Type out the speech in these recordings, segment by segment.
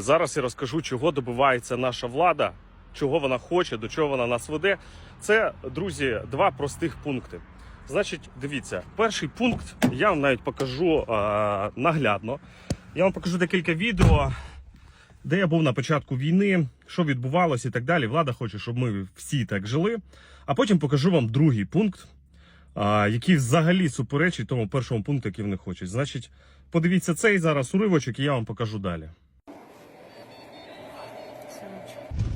Зараз я розкажу, чого добивається наша влада, чого вона хоче, до чого вона нас веде. Це, друзі, два простих пункти. Значить, дивіться, перший пункт я вам навіть покажу е, наглядно. Я вам покажу декілька відео, де я був на початку війни, що відбувалося і так далі. Влада хоче, щоб ми всі так жили. А потім покажу вам другий пункт, а, який взагалі суперечить тому першому пункту, який вони хочуть. Значить, подивіться цей зараз уривочок, і я вам покажу далі.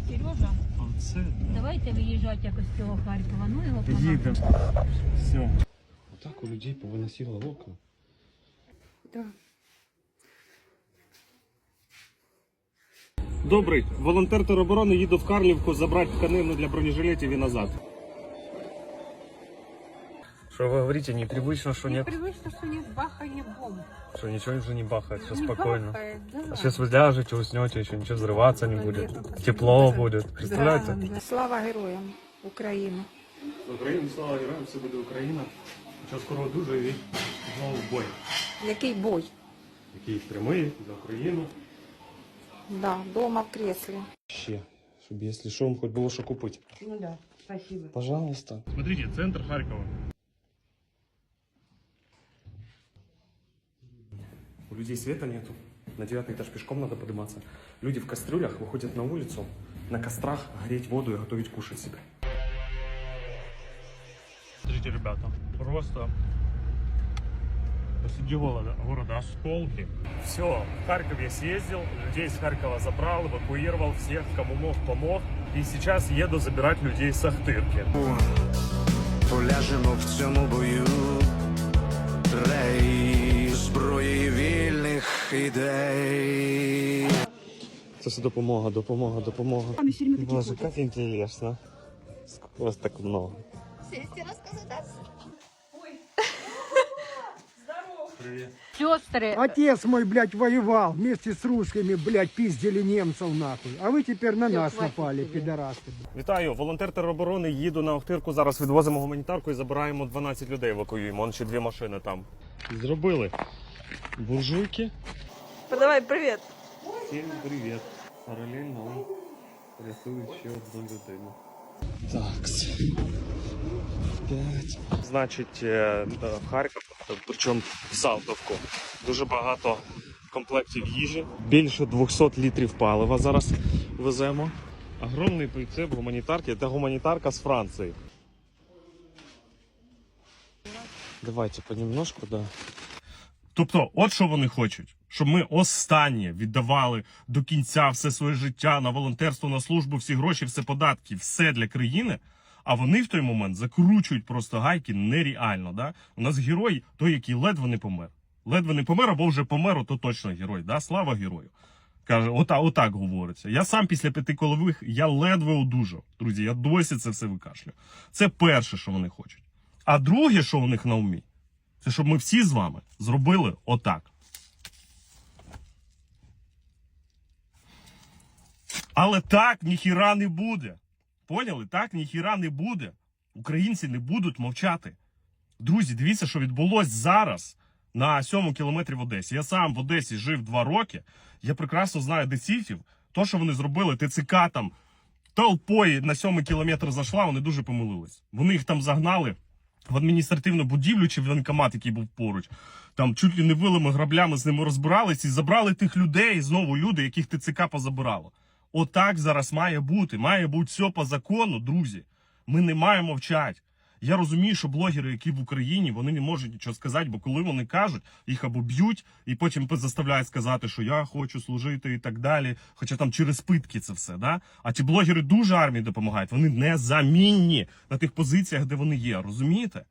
Сережа, Оце давайте виїжджати якось з цього Харкова. Ну його помагати. їдемо. Все. Отак у людей повиносило окна. Да. Добрий, волонтер тероборони їду в Карлівку забрати тканину для бронежилетів і назад. Что вы говорите, непривычно, что нет, Привычно, что нет бахания бомб. что ничего уже не бахает, все Не спокойно. бахает, да. А сейчас вы ляжете, уснете, еще ничего взрываться не будет. Тепло будет. Представляете? Да. Слава героям України. Україні, слава героям, все буде Україна. Що скоро дуже і знову в бой. Який бой? Який прямий за Україну. Да, дома в креслі. Ще, щоб якщо що, вам хоч було що купити. Ну да, спасибо. Пожалуйста. Смотрите, центр Харькова. Людей света нету. На девятый этаж пешком надо подниматься. Люди в кастрюлях выходят на улицу, на кострах греть воду и готовить кушать себе. Смотрите, ребята, просто посреди города, города осколки. Все, в Харьков я съездил, людей из Харькова забрал, эвакуировал всех, кому мог, помог. И сейчас еду забирать людей с Ахтырки. Поляжемо в цьому бою Рей зброї вільних ідей. Це все допомога, допомога, допомога. Боже, як інтересно. Сколько вас так много. Привет. Сестры, Отец мой, блядь, воевал вместе с русскими, блядь, пиздили немцев нахуй. А вы теперь на нас хватит напали, тебе. пидорасы. Вітаю, волонтер тероборони. Їду на Охтирку. Зараз відвозимо гуманітарку і забираємо 12 людей. Евакуюємо. Он ще дві машини там. Зробили буржуйки. Подавай привет. Всім привіт. Паралельно он рятує ще одну людину. Так. Значить, е, в Харків, причому в Салтовку, дуже багато комплектів їжі. Більше 200 літрів палива зараз веземо. Огромний прицеп гуманітарки. Це гуманітарка з Франції. Давайте понемножку, да. Тобто, от що вони хочуть, щоб ми останнє віддавали до кінця все своє життя на волонтерство, на службу, всі гроші, все податки, все для країни. А вони в той момент закручують просто гайки нереально. Да? У нас герой, той, який ледве не помер. Ледве не помер, або вже помер, то точно герой. Да? Слава герою. Каже, ота, отак говориться. Я сам після п'яти колових я ледве одужав. Друзі, я досі це все викашлю. Це перше, що вони хочуть. А друге, що у них на умі, це щоб ми всі з вами зробили отак. Але так ніхіра не буде. Поняли? Так ніхіра не буде. Українці не будуть мовчати. Друзі, дивіться, що відбулось зараз на сьомому кілометрі в Одесі. Я сам в Одесі жив два роки. Я прекрасно знаю десіфів. То, що вони зробили, ТЦК там толпою на сьомий кілометр зайшла, вони дуже помилились. Вони їх там загнали в адміністративну будівлю чи в воєнкомат, який був поруч. Там чуть ли не вилими граблями з ними розбирались і забрали тих людей, знову люди, яких ТЦК позабирало. Отак зараз має бути. Має бути все по закону, друзі. Ми не маємо мовчати. Я розумію, що блогери, які в Україні, вони не можуть нічого сказати, бо коли вони кажуть, їх або б'ють, і потім заставляють сказати, що я хочу служити і так далі. Хоча там через питки це все. Да? А ті блогери дуже армії допомагають. Вони незамінні на тих позиціях, де вони є. Розумієте?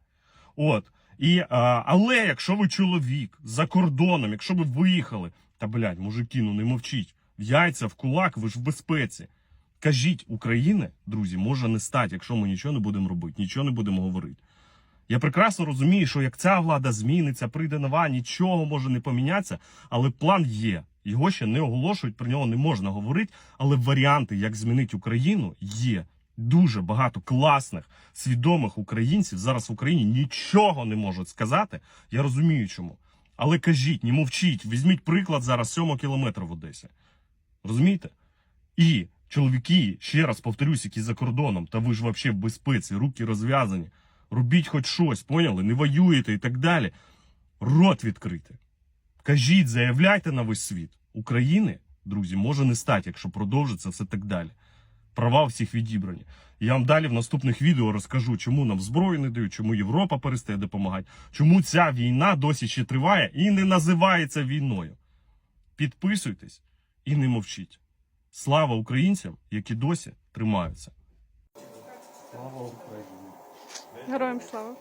От. І, а, але якщо ви чоловік за кордоном, якщо ви виїхали, та блядь, мужики, ну не мовчіть. В яйця, в кулак, ви ж в безпеці. Кажіть, України, друзі, може не стати, якщо ми нічого не будемо робити, нічого не будемо говорити. Я прекрасно розумію, що як ця влада зміниться, прийде нова, нічого може не помінятися, але план є. Його ще не оголошують, про нього не можна говорити, але варіанти, як змінити Україну, є. Дуже багато класних, свідомих українців зараз в Україні нічого не можуть сказати. Я розумію чому. Але кажіть, не мовчіть, візьміть приклад зараз 7 кілометра в Одесі. Розумієте? І чоловіки, ще раз повторюсь, які за кордоном, та ви ж взагалі в безпеці, руки розв'язані. Робіть хоч щось, поняли? Не воюєте і так далі. Рот відкрити. Кажіть, заявляйте на весь світ. України, друзі, може не стати, якщо продовжиться все так далі. Права всіх відібрані. Я вам далі в наступних відео розкажу, чому нам зброю не дають, чому Європа перестає допомагати, чому ця війна досі ще триває і не називається війною. Підписуйтесь і не мовчіть. Слава українцям, які досі тримаються. Слава Україні! Героям слава.